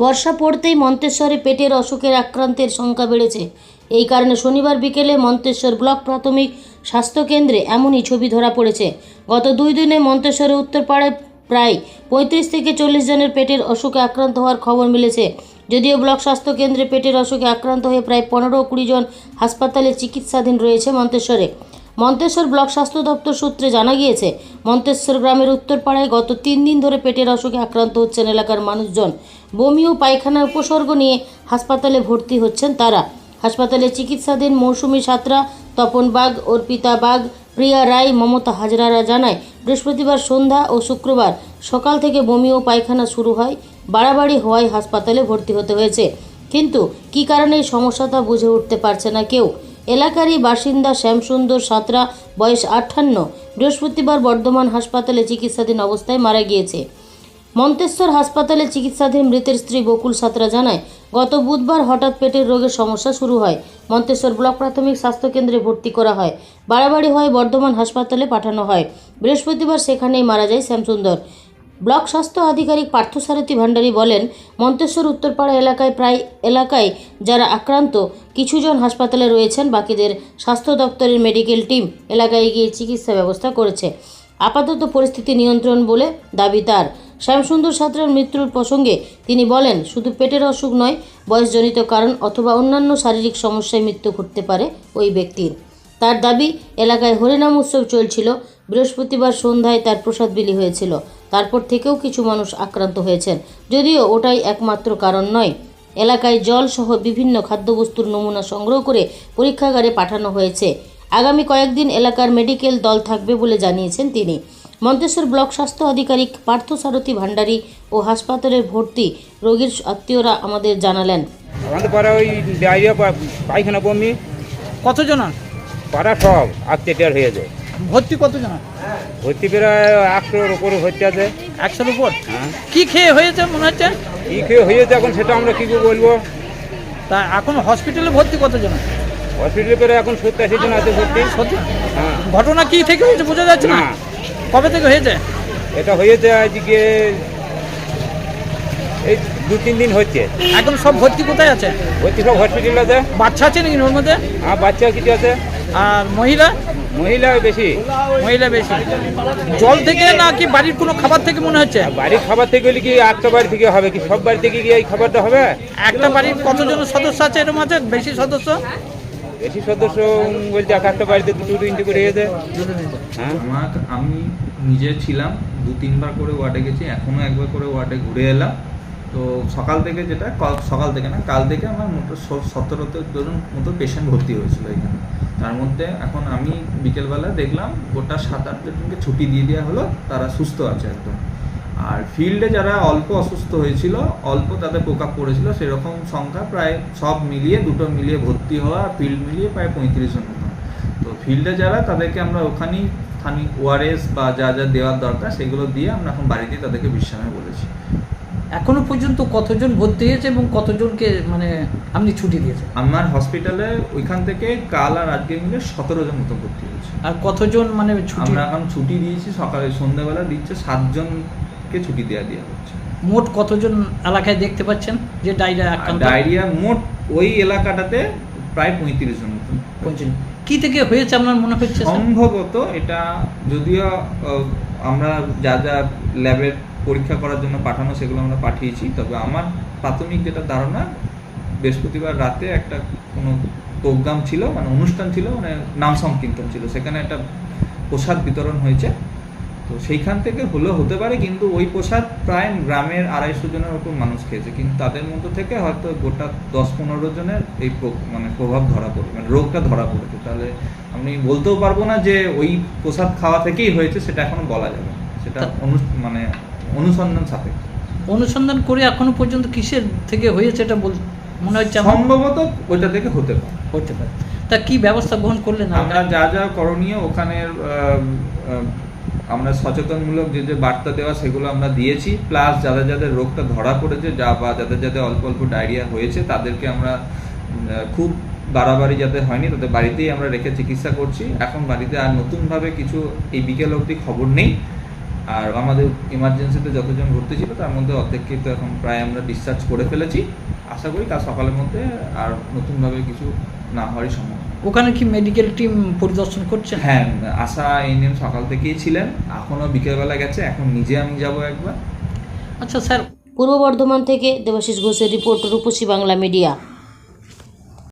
বর্ষা পড়তেই মন্তেশ্বরে পেটের অসুখের আক্রান্তের সংখ্যা বেড়েছে। এই কারণে শনিবার বিকেলে মন্তেশ্বর ব্লক প্রাথমিক স্বাস্থ্যকেন্দ্রে এমনই ছবি ধরা পড়েছে। গত দুই দিনে মন্তেশ্বরে উত্তরপাড়ায় প্রায় পঁয়ত্রিশ থেকে চল্লিশ জনের পেটের অসুখে আক্রান্ত হওয়ার খবর মিলেছে। যদিও ব্লক স্বাস্থ্যকেন্দ্রে পেটের অসুখে আক্রান্ত হয়ে প্রায় পনেরো কুড়ি জন হাসপাতালে চিকিৎসাধীন রয়েছে মন্তেশ্বরে। মন্তেশ্বর ব্লক স্বাস্থ্য দপ্তর সূত্রে জানা গিয়েছে, মন্তেশ্বর গ্রামের উত্তরপাড়ায় গত তিন দিন ধরে পেটের অসুখে আক্রান্ত হচ্ছেন এলাকার মানুষজন। বমি ও পায়খানার উপসর্গ নিয়ে হাসপাতালে ভর্তি হচ্ছেন তারা। হাসপাতালে চিকিৎসাধীন মৌসুমী সাঁতরা তপন বাগ, অর্পিতা বাগ, প্রিয়া রায়, মমতা হাজরারা জানায়, বৃহস্পতিবার সন্ধ্যা ও শুক্রবার সকাল থেকে বমি ও পায়খানা শুরু হয়, বাড়াবাড়ি হওয়ায় হাসপাতালে ভর্তি হতে হয়েছে। কিন্তু কী কারণে এই সমস্যাটা বুঝে উঠতে পারছে না কেউ। এলাকারই বাসিন্দা শ্যামসুন্দর সাঁতরা, বয়স আটান্ন বৃহস্পতিবার বর্ধমান হাসপাতালে চিকিৎসাধীন অবস্থায় মারা গিয়েছে। মন্তেশ্বর হাসপাতালে চিকিৎসাধীন মৃতের স্ত্রী বকুল সাঁতরা জানায়, গত বুধবার হঠাৎ পেটের রোগের সমস্যা শুরু হয়। মন্তেশ্বর ব্লক প্রাথমিক স্বাস্থ্যকেন্দ্রে ভর্তি করা হয়। বাড়াবাড়ি হয় বর্ধমান হাসপাতালে পাঠানো হয়। বৃহস্পতিবার সেখানেই মারা যায় শ্যামসুন্দর। ব্লক স্বাস্থ্য আধিকারিক পার্থসারথী ভান্ডারী বলেন, মন্তেশ্বর উত্তরপাড়া এলাকায় প্রায় এলাকায় যারা আক্রান্ত, কিছুজন হাসপাতালে রয়েছেন, বাকিদের স্বাস্থ্য দপ্তরের মেডিকেল টিম এলাকায় গিয়ে চিকিৎসা ব্যবস্থা করেছে। আপাতত পরিস্থিতি নিয়ন্ত্রণ বলে দাবি তার। শ্যামসুন্দর সাঁতরার মৃত্যুর প্রসঙ্গে তিনি বলেন, শুধু পেটের অসুখ নয়, বয়সজনিত কারণ অথবা অন্যান্য শারীরিক সমস্যায় মৃত্যু ঘটতে পারে ওই ব্যক্তির। তার দাবি, এলাকায় হরিনাম উৎসব চলছিল বৃহস্পতিবার সন্ধ্যায় তার প্রসাদ বিলি হয়েছিল। তারপর থেকেও কিছু মানুষ আক্রান্ত হয়েছেন। যদিও ওটাই একমাত্র কারণ নয় এলাকায় জল সহ বিভিন্ন খাদ্যবস্তুর নমুনা সংগ্রহ করে পরীক্ষাগারে পাঠানো হয়েছে। আগামী কয়েকদিন এলাকার মেডিকেল দল থাকবে বলে জানিয়েছেন তিনি। মন্তেশ্বর ব্লক স্বাস্থ্য আধিকারিক পার্থসারথী ভান্ডারী ও হাসপাতালের ভর্তি রোগীর আত্মীয়রা আমাদের জানালেন। আমাদের পাড়া ওই ডায়রিয়া পায়খানা বমি কতজন পাড়া সব টের হয়ে যায়। ভর্তি কতজন? ভর্তি প্রায় একশোর উপরে ভর্তি আছে। একশোর উপর? হ্যাঁ। কি খেয়ে হয়েছে মনে হচ্ছে? কী খেয়ে হয়েছে এখন সেটা আমরা কী বলব? তা এখন হসপিটালে ভর্তি কতজন? হসপিটালে করে এখন সত্তর আশি জন আছে ভর্তি। সত্যি হ্যাঁ। ঘটনা কি থেকে হয়েছে বোঝা যাচ্ছে না? কবে থেকে হয়েছে? এটা হয়েছে আজকে এই দু তিন দিন হচ্ছে। এখন সব ভর্তি কোথায় আছে? ভর্তি সব হসপিটাল আছে। বাচ্চা আছে নাকি ওর মধ্যে? আর বাচ্চা কিছু আছে। আর মহিলা? মহিলা বেশি। মহিলা বেশি। জল থেকে না কি বাড়ির কোনো খাবার থেকে মনে হচ্ছে? বাড়ির খাবার থেকে হলে কি একটা বাড়ি থেকে হবে কি? সব বাড়ি থেকে কি এই খাবারটা হবে? একটা বাড়ির কতজন সদস্য আছে এরকম আছে? বেশি সদস্য? বেশি সদস্য বলছে এক একটা বাড়িতে দুটো তিনটে করে হয়েছে হ্যাঁ? আমার আমি নিজে ছিলাম দু তিনবার করে ওয়ার্ডে গেছি এখনও একবার করে ওয়ার্ডে ঘুরে এলাম। তো সকাল থেকে যেটা সকাল থেকে না কাল থেকে আমার মোট সতেরোতে জন মতো পেশেন্ট ভর্তি হয়েছিল এখানে। তার মধ্যে এখন আমি বিকেলবেলা দেখলাম গোটা সাত আট জনকে ছুটি দিয়ে দেওয়া হলো, তারা সুস্থ আছে একদম। আর ফিল্ডে যারা অল্প অসুস্থ হয়েছিল, অল্প তাদের প্রকাপ পড়েছিল সেরকম সংখ্যা প্রায় সব মিলিয়ে, দুটো মিলিয়ে ভর্তি হওয়া ফিল্ড মিলিয়ে প্রায় পঁয়ত্রিশ জন মতো। তো ফিল্ডে যারা, তাদেরকে আমরা ওখানেই স্থানীয় ওআরএস বা যা যা দেওয়ার দরকার, সেগুলো দিয়ে আমরা এখন বাড়িতে তাদেরকে বিশ্রামে বলেছি। এখনও পর্যন্ত কতজন ভর্তি হয়েছে এবং কতজনকে মানে আপনি ছুটি দিয়েছেন? আমার হসপিটালে ওইখান থেকে কাল আর আজকে মিলে সতেরো জন মতো ভর্তি হয়েছে। আর কতজন মানে ছুটি? আমরা এখন ছুটি দিয়েছি সকালে সন্ধ্যাবেলা দিচ্ছে সাতজনকে ছুটি দেওয়া দেওয়া হচ্ছে। মোট কতজন এলাকায় দেখতে পাচ্ছেন যে ডায়রিয়া ডায়রিয়া মোট ওই এলাকাটাতে প্রায় পঁয়ত্রিশ জন মতো পৌঁছেন কি থেকে হয়েছে আপনার মনে হচ্ছে? সম্ভবত এটা যদিও আমরা যা যা ল্যাবের পরীক্ষা করার জন্য পাঠানো সেগুলো আমরা পাঠিয়েছি তবে আমার প্রাথমিক যেটা ধারণা বৃহস্পতিবার রাতে একটা কোনো প্রোগ্রাম ছিল মানে অনুষ্ঠান ছিল মানে নাম সংকীর্তন ছিল। সেখানে একটা প্রসাদ বিতরণ হয়েছে। তো সেইখান থেকে হলেও হতে পারে কিন্তু ওই প্রসাদ প্রায় গ্রামের আড়াইশো জনের ওপর মানুষ খেয়েছে। কিন্তু তাদের মধ্যে থেকে হয়তো গোটা দশ পনেরো জনের এই মানে প্রভাব ধরা পড়ে মানে রোগটা ধরা পড়েছে। তাহলে আমি বলতেও পারব না যে ওই প্রসাদ খাওয়া থেকেই হয়েছে সেটা এখনও বলা যাবে। সেটা অনু- মানে অনুসন্ধান সাপেক্ষ। অনুসন্ধান করে এখনও পর্যন্ত কিসের থেকে হয়েছে এটা বল মনে হচ্ছে সম্ভবত ওইটা থেকে হতে পারে। হতে পারে। তা কি ব্যবস্থা গ্রহণ করলেন? আমরা যা যা করণীয় ওখানের আমরা সচেতনমূলক যে যে বার্তা দেওয়া সেগুলো আমরা দিয়েছি প্লাস যাদের যাদের রোগটা ধরা পড়েছে যা বা যাদের যাদের অল্প অল্প ডায়রিয়া হয়েছে, তাদেরকে আমরা খুব বাড়াবাড়ি যাতে হয়নি, তাদের বাড়িতেই আমরা রেখে চিকিৎসা করছি। এখন বাড়িতে আর নতুনভাবে কিছু এই বিকেল অবধি খবর নেই। আর আমাদের ইমার্জেন্সিতে যতজন ভর্তি ছিল, তার মধ্যে অর্ধেককে তো এখন প্রায় আমরা ডিসচার্জ করে ফেলেছি। আশা করি কাল সকালের মধ্যে আর নতুনভাবে কিছু না হওয়ারই সম্ভব ওখানে কি মেডিকেল টিম পরিদর্শন করছে? হ্যাঁ আশা এনএম সকাল থেকেই ছিলেন এখনও বিকেলবেলা গেছে এখন নিজে আমি যাব একবার। আচ্ছা স্যার। পূর্ব বর্ধমান থেকে দেবাশিস ঘোষের রিপোর্ট রূপসী বাংলা মিডিয়া।